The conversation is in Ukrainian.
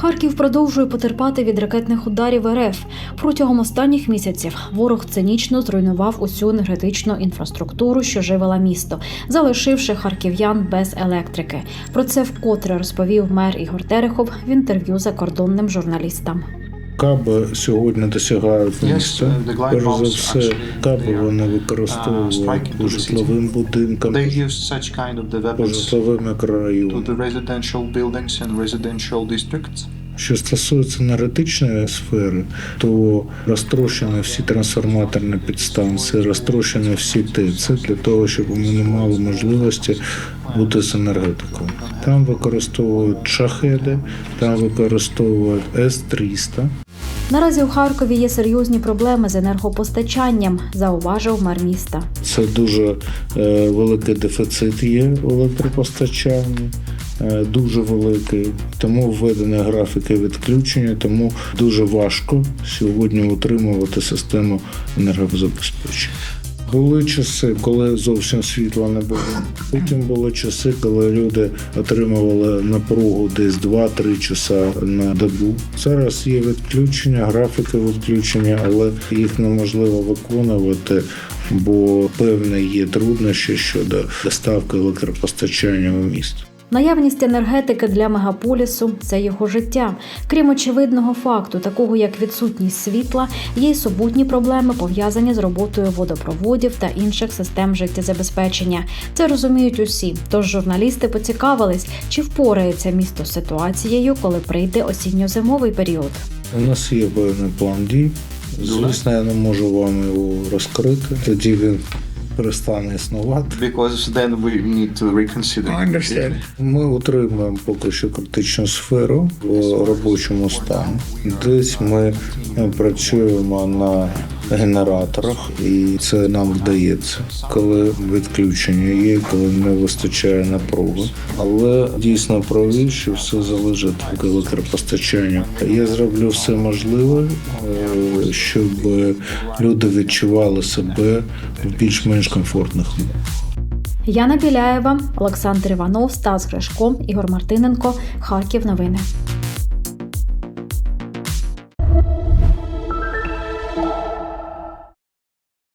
Харків продовжує потерпати від ракетних ударів РФ. Протягом останніх місяців ворог цинічно зруйнував усю енергетичну інфраструктуру, що живила місто, залишивши харків'ян без електрики. Про це вкотре розповів мер Ігор Терехов в інтерв'ю закордонним журналістам. Каби сьогодні досягають міста. uh, Перш за все, каби вони uh, використовують по житловим будинкам, по житловим мікрорайонам. Що стосується енергетичної сфери, то розтрощені всі трансформаторні підстанції, розтрощені всі ТЕЦи для того, щоб вони не мали можливості бути з енергетикою. Там використовують шахеди, там використовують С-300. Наразі у Харкові є серйозні проблеми з енергопостачанням, зауважив мер міста. Це дуже е, великий дефіцит є в електропостачанні. е, Дуже великий, тому введені графіки відключення, тому дуже важко сьогодні утримувати систему енергозабезпечення. Були часи, коли зовсім світла не було. Потім були часи, коли люди отримували напругу десь 2-3 часа на добу. Зараз є відключення, графіки відключення, але їх неможливо виконувати, бо певні є труднощі щодо доставки електропостачання у місто. Наявність енергетики для мегаполісу це його життя. Крім очевидного факту, такого як відсутність світла, є й супутні проблеми, пов'язані з роботою водопроводів та інших систем життєзабезпечення. Це розуміють усі. Тож журналісти поцікавились, чи впорається місто з ситуацією, коли прийде осінньо-зимовий період. У нас є певний план дій. Звісно, я не можу вам його розкрити. Тоді він перестане існувати. Because then we need to reconsider. Ми утримуємо поки що критичну сферу в робочому стані. Десь ми е, працюємо на генераторах, і це нам вдається, коли відключення є, коли не вистачає напруги. Але дійсно праві, що все залежить від електропостачання. Я зроблю все можливе, е, щоб люди відчували себе в більш-менш комфортних. Яна Біляєва, Олександр Іванов, Стас Гришко, Ігор Мартиненко, Харків. Новини.